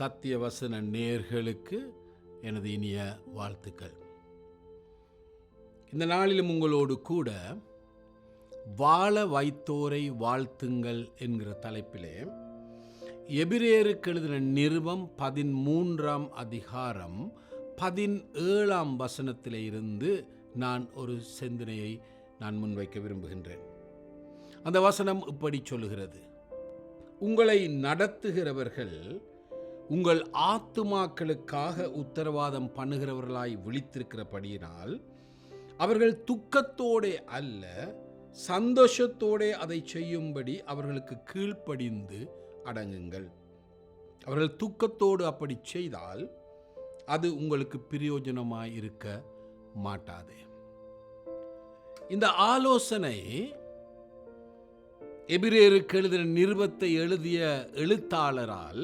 சத்தியவசன நேர்களுக்கு எனது இனிய வாழ்த்துக்கள். இந்த நாளிலும் உங்களோடு கூட வாழ வைத்தோரை வாழ்த்துங்கள் என்கிற தலைப்பிலே எபிரேருக்கு எழுதின நிருபம் பதிமூன்றாம் அதிகாரம் பதினேழாம் வசனத்திலே இருந்து நான் ஒரு சிந்தனையை நான் முன்வைக்க விரும்புகின்றேன். அந்த வசனம் இப்படி சொல்லுகிறது. உங்களை நடத்துகிறவர்கள் உங்கள் ஆத்துமாக்களுக்காக உத்தரவாதம் பண்ணுகிறவர்களாய் விழித்திருக்கிறபடியினால் அவர்கள் துக்கத்தோடே அல்ல சந்தோஷத்தோடே அதை செய்யும்படி அவர்களுக்கு கீழ்ப்படிந்து அடங்குங்கள். அவர்கள் துக்கத்தோடு அப்படி செய்தால் அது உங்களுக்கு பிரயோஜனமாக இருக்க மாட்டாது. இந்த ஆலோசனை எபிரேருக்கு எழுதின நிருபத்தை எழுதிய எழுத்தாளரால்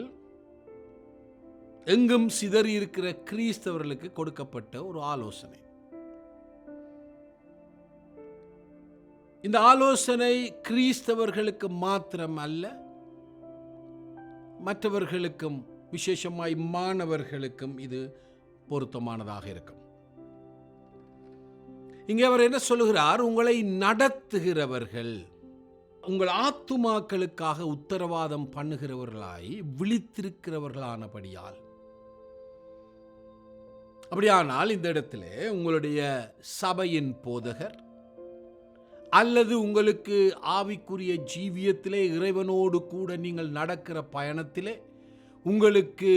எங்கும் சிதறி இருக்கிற கிறிஸ்தவர்களுக்கு கொடுக்கப்பட்ட ஒரு ஆலோசனை. இந்த ஆலோசனை கிறிஸ்தவர்களுக்கு மாத்திரம் அல்ல மற்றவர்களுக்கும் விசேஷமாய் மாணவர்களுக்கும் இது பொருத்தமானதாக இருக்கும். இங்கே அவர் என்ன சொல்லுகிறார்? உங்களை நடத்துகிறவர்கள் உங்கள் ஆத்துமாக்களுக்காக உத்தரவாதம் பண்ணுகிறவர்களாய் விழித்திருக்கிறவர்களானபடியால் அப்படியானால் இந்த இடத்துல உங்களுடைய சபையின் போதகர் அல்லது உங்களுக்கு ஆவிக்குரிய ஜீவியத்திலே இறைவனோடு கூட நீங்கள் நடக்கிற பயணத்திலே உங்களுக்கு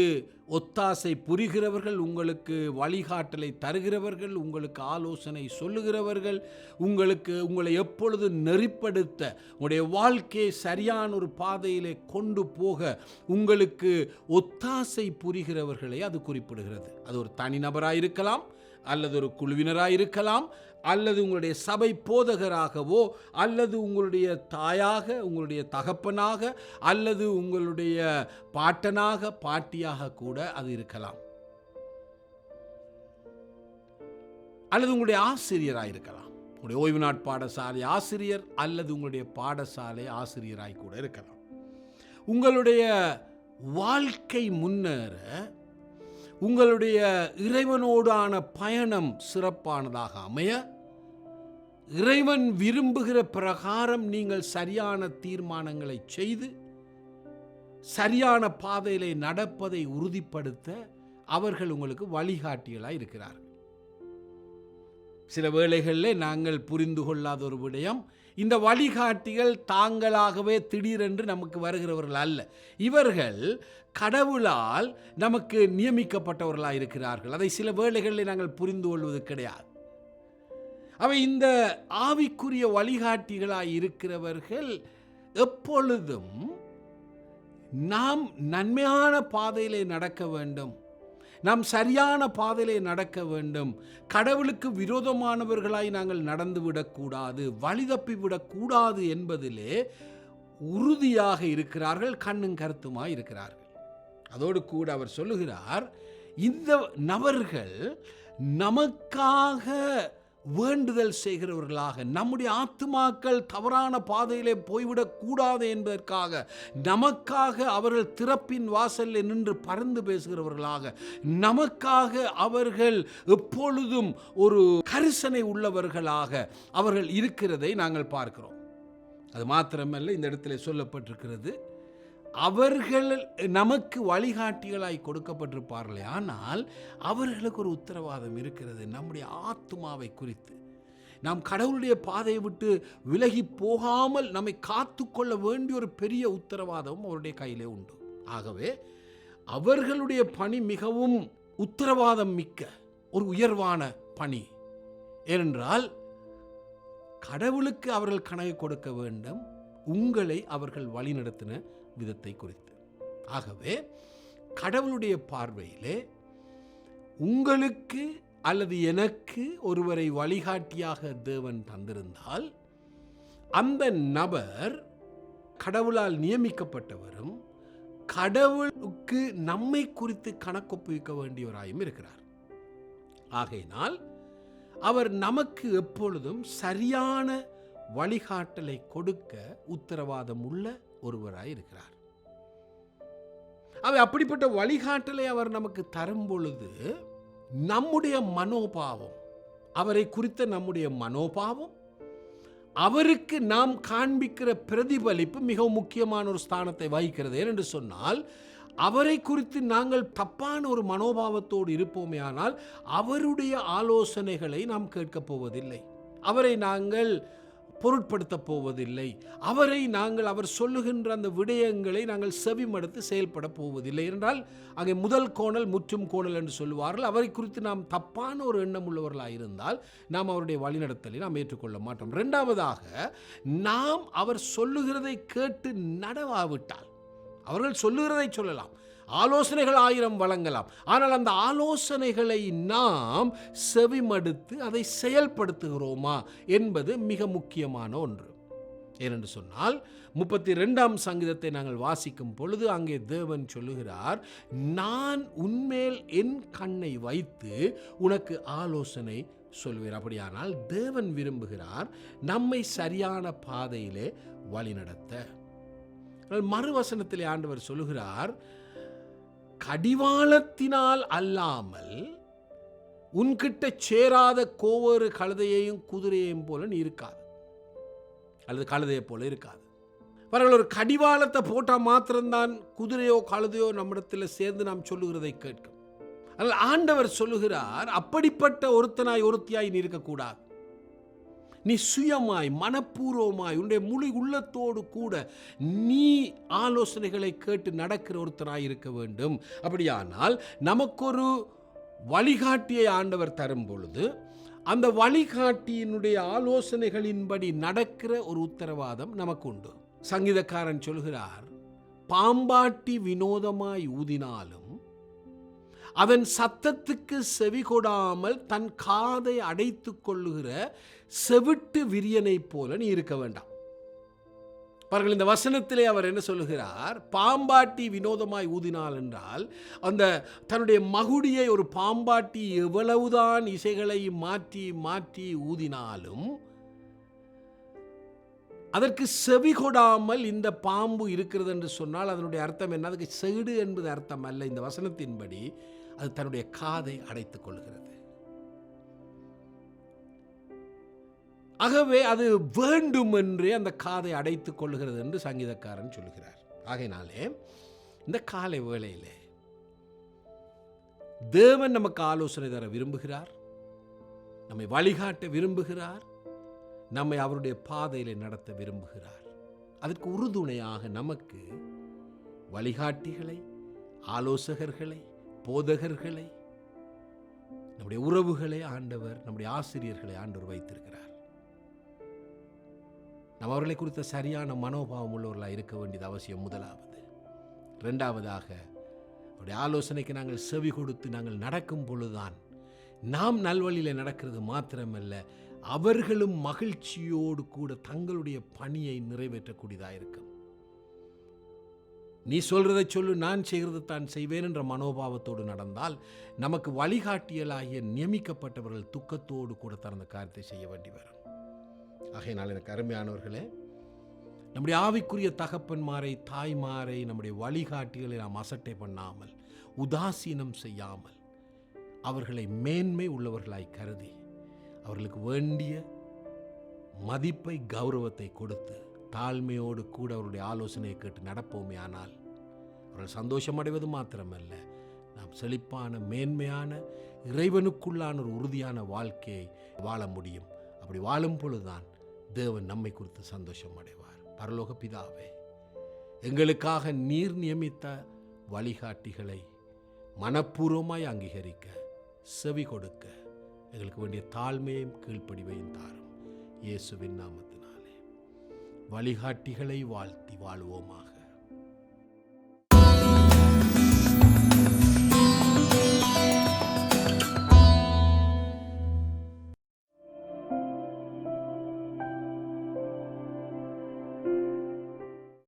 ஒத்தாசை புரிகிறவர்கள் உங்களுக்கு வழிகாட்டலை தருகிறவர்கள் உங்களுக்கு ஆலோசனை சொல்லுகிறவர்கள் உங்களுக்கு உங்களை எப்பொழுது நெறிப்படுத்த உங்களுடைய வாழ்க்கையை சரியான ஒரு பாதையிலே கொண்டு போக உங்களுக்கு ஒத்தாசை புரிகிறவர்களை அது குறிப்பிடுகிறது. அது ஒரு தனிநபராக இருக்கலாம் அல்லது ஒரு குழுவினராக இருக்கலாம் அல்லது உங்களுடைய சபை போதகராகவோ அல்லது உங்களுடைய தாயாக உங்களுடைய தகப்பனாக அல்லது உங்களுடைய பாட்டனாக பாட்டியாக கூட அது இருக்கலாம். அல்லது உங்களுடைய ஆசிரியராக இருக்கலாம் உங்களுடைய ஓய்வு நாட் பாடசாலை ஆசிரியர் அல்லது உங்களுடைய பாடசாலை ஆசிரியராய் கூட இருக்கலாம். உங்களுடைய வாழ்க்கை முன்னேற உங்களுடைய இறைவனோடான பயணம் சிறப்பானதாக அமைய இறைவன் விரும்புகிற பிரகாரம் நீங்கள் சரியான தீர்மானங்களை செய்து சரியான பாதையிலே நடப்பதை உறுதிப்படுத்த அவர்கள் உங்களுக்கு வழிகாட்டிகளாக இருக்கிறார்கள். சில வேளைகளில் நாங்கள் புரிந்து கொள்ளாத ஒரு விடயம் இந்த வழிகாட்டிகள் தாங்களாகவே திடீரென்று நமக்கு வருகிறவர்கள் அல்ல. இவர்கள் கடவுளால் நமக்கு நியமிக்கப்பட்டவர்களாக இருக்கிறார்கள். அதை சில வேளைகளில் நாங்கள் புரிந்து கொள்வது கிடையாது. அவை இந்த ஆவிக்குரிய வழிகாட்டிகளாய் இருக்கிறவர்கள் எப்பொழுதும் நாம் நன்மையான பாதையிலே நடக்க வேண்டும். நாம் சரியான பாதையிலே நடக்க வேண்டும். கடவுளுக்கு விரோதமானவர்களாய் நாங்கள் நடந்து விடக்கூடாது வழி தப்பி விடக்கூடாது என்பதிலே உறுதியாக இருக்கிறார்கள் கண்ணும் கருத்துமாய் இருக்கிறார்கள். அதோடு கூட அவர் சொல்லுகிறார் இந்த நபர்கள் நமக்காக வேண்டுதல் செய்கிறவர்களாக நம்முடைய ஆத்துமாக்கள் தவறான பாதையிலே போய்விடக் கூடாது என்பதற்காக நமக்காக அவர்கள் திறப்பின் வாசலில் நின்று பறந்து பேசுகிறவர்களாக நமக்காக அவர்கள் எப்பொழுதும் ஒரு கரிசனை உள்ளவர்களாக அவர்கள் இருக்கிறதை நாங்கள் பார்க்கிறோம். அது மாத்திரமல்ல இந்த இடத்துல சொல்லப்பட்டிருக்கிறது அவர்கள் நமக்கு வழிகாட்டிகளாய் கொடுக்கப்பட்டிருப்பார்களே. ஆனால் அவர்களுக்கு ஒரு உத்தரவாதம் இருக்கிறது. நம்முடைய ஆத்மாவை குறித்து. நாம் கடவுளுடைய பாதையை விட்டு விலகி போகாமல் நம்மை காத்துக்கொள்ள வேண்டிய ஒரு பெரிய உத்தரவாதமும் அவருடைய கையிலே உண்டு. ஆகவே அவர்களுடைய பணி மிகவும் உத்தரவாதம் மிக்க ஒரு உயர்வான பணி. ஏனென்றால் கடவுளுக்கு அவர்கள் கணக்கு கொடுக்க வேண்டும். உங்களை அவர்கள் வழிநடத்தின விதத்தை குறித்து. ஆகவே கடவுளுடைய பார்வையிலே உங்களுக்கு அல்லது எனக்கு ஒருவரை வழிகாட்டியாக தேவன் தந்திருந்தால் அந்த நபர் கடவுளால் நியமிக்கப்பட்டவரும் கடவுளுக்கு நம்மை குறித்து கணக்கொப்புவிக்க வேண்டியவராயும் இருக்கிறார். ஆகையினால் அவர் நமக்கு எப்பொழுதும் சரியான வழிகாட்டலை கொடுக்க உத்தரவாதம் உள்ள ஒருவராய் இருக்கிறார். அவை அப்படிப்பட்ட வழிகாட்டலை அவர் நமக்கு தரும் பொழுது நம்முடைய மனோபாவம் அவரை குறித்த நம்முடைய மனோபாவம் அவருக்கு நாம் காண்பிக்கிற பிரதிபலிப்பு மிகவும் முக்கியமான ஒரு ஸ்தானத்தை வகிக்கிறது ஏனென்று சொன்னால் அவரை குறித்து நாங்கள் தப்பான ஒரு மனோபாவத்தோடு இருப்போமே ஆனால் அவருடைய ஆலோசனைகளை நாம் கேட்கப் போவதில்லை. அவரை நாங்கள் பொருட்படுத்தப் போவதில்லை. அவரை நாங்கள் அவர் சொல்லுகின்ற அந்த விடயங்களை நாங்கள் செவிமடுத்து செயல்பட போவதில்லை என்றால் அங்கே முதல் கோணல் முற்றும் கோணல் என்று சொல்லுவார்கள். அவரை குறித்து நாம் தப்பான ஒரு எண்ணம் உள்ளவர்களாக இருந்தால் நாம் அவருடைய வழிநடத்தலை நாம் ஏற்றுக்கொள்ள மாட்டோம். ரெண்டாவதாக நாம் அவர் சொல்லுகிறதை கேட்டு நடவாவிட்டால் அவர்கள் சொல்லுகிறதை சொல்லலாம். ஆலோசனைகள் ஆயிரம் வழங்கலாம். ஆனால் அந்த ஆலோசனைகளை நாம் செவிமடுத்து அதை செயல்படுத்துகிறோமா என்பது மிக முக்கியமான ஒன்று. ஏனென்று சொன்னால் முப்பத்தி ரெண்டாம் சங்கீதத்தை நாங்கள் வாசிக்கும் பொழுது அங்கே தேவன் சொல்லுகிறார் நான் உன்மேல் என் கண்ணை வைத்து உனக்கு ஆலோசனை சொல்வேன் அப்படியானால் தேவன் விரும்புகிறார் நம்மை சரியான பாதையிலே வழிநடத்த. மறுவசனத்திலே ஆண்டவர் சொல்லுகிறார் கடிவாளத்தினால் அல்லாமல் உன்கிட்ட சேராத கோவொரு கழுதையையும் குதிரையையும் போல நீ இருக்காது. அல்லது கழுதையை போல இருக்காது. அவர்கள் ஒரு கடிவாளத்தை போட்டால் மாத்திரம்தான் குதிரையோ கழுதையோ நம்மிடத்தில் சேர்ந்து நாம் சொல்லுகிறதை கேட்கும். ஆனால் ஆண்டவர் சொல்லுகிறார் அப்படிப்பட்ட ஒருத்தனாய் ஒருத்தியாய் நீ இருக்கக்கூடாது. நீ சுயமாய் மனப்பூர்வமாய் உன்னுடைய முழு உள்ளத்தோடு கூட நீ ஆலோசனைகளை கேட்டு நடக்கிற ஒருத்தராய் இருக்க வேண்டும். அப்படியானால் நமக்கொரு வழிகாட்டியை ஆண்டவர் தரும் பொழுது அந்த வழிகாட்டியினுடைய ஆலோசனைகளின்படி நடக்கிற ஒரு உத்தரவாதம் நமக்கு உண்டு சங்கீதக்காரன் சொல்கிறார் பாம்பாட்டி வினோதமாய் ஊதினாலும் அதன் சத்தத்துக்கு செவி கொடாமல் தன் காதை அடைத்துக் கொள்ளுகிற செவிட்டு விரியனைப் போல நீ இருக்க வேண்டாம். பாருங்கள் இந்த வசனத்திலே அவர் என்ன சொல்லுகிறார்? பாம்பாட்டி வினோதமாய் ஊதினாள் என்றால் அந்த தன்னுடைய மகுடியை ஒரு பாம்பாட்டி எவ்வளவுதான் இசைகளை மாற்றி மாற்றி ஊதினாலும் அதற்கு செவி கொடாமல் இந்த பாம்பு இருக்கிறது என்று சொன்னால் அதனுடைய அர்த்தம் என்ன? அதுக்கு செடு என்பது அர்த்தம் அல்ல. இந்த வசனத்தின்படி அது தன்னுடைய காதை அடைத்துக் கொள்கிறது ஆகவே அது வேண்டும் என்றே அந்த காதை அடைத்துக் கொள்கிறது என்று சங்கீதக்காரன் சொல்கிறார். ஆகையினாலே இந்த காலை வேளையிலே தேவன் நமக்கு ஆலோசனை தர விரும்புகிறார் நம்மை வழிகாட்ட விரும்புகிறார் நம்மை அவருடைய பாதையில் நடத்த விரும்புகிறார். அதற்கு உறுதுணையாக நமக்கு வழிகாட்டிகளை ஆலோசகர்களை போதகர்களை நம்முடைய உறவுகளை ஆண்டவர் நம்முடைய ஆசிரியர்களை ஆண்டவர் வைத்திருக்கிறார். நாம் அவர்களை குறித்த சரியான மனோபாவம் உள்ளவர்களாக இருக்க வேண்டியது அவசியம் முதலாவது. ரெண்டாவதாக அவருடைய ஆலோசனைக்கு நாங்கள் செவி கொடுத்து நாங்கள் நடக்கும் பொழுதுதான் நாம் நல்வழியில் நடக்கிறது மாத்திரமல்ல அவர்களும் மகிழ்ச்சியோடு கூட தங்களுடைய பணியை நிறைவேற்றக்கூடியதாக இருக்கும். நீ சொல்றதை சொல்லு நான் செய்கிறது தான் செய்வேன் என்ற மனோபாவத்தோடு நடந்தால் நமக்கு வழிகாட்டியலாகிய நியமிக்கப்பட்டவர்கள் துக்கத்தோடு கூட தனது காரியத்தை செய்ய வேண்டி வரும். ஆகையினால் எனக்கு அருமையானவர்களே நம்முடைய ஆவிக்குரிய தகப்பன்மாரை தாய்மாரை நம்முடைய வழிகாட்டிகளை நாம் அசட்டை பண்ணாமல் உதாசீனம் செய்யாமல் அவர்களை மேன்மை உள்ளவர்களாய் கருதி அவர்களுக்கு வேண்டிய மதிப்பை கௌரவத்தை கொடுத்து தாழ்மையோடு கூட அவருடைய ஆலோசனையை கேட்டு நடப்போமே ஆனால் அவர்கள் சந்தோஷமடைவது மாத்திரமல்ல. நாம் செழிப்பான மேன்மையான இறைவனுக்குள்ளான ஒரு உறுதியான வாழ்க்கையை வாழ முடியும். அப்படி வாழும் பொழுதுதான் தேவன் நம்மை குறித்து சந்தோஷம் அடைவார் பரலோக பிதாவே எங்களுக்காக நீர் நியமித்த வழிகாட்டிகளை மனப்பூர்வமாய் அங்கீகரிக்க செவி கொடுக்க எங்களுக்கு வேண்டிய தாழ்மையும் கீழ்ப்படிவையும் தாரும். இயேசுவின் நாமத்தில் வழிகாட்டிகளை வாழ்த்தி வாழ்வோமாக.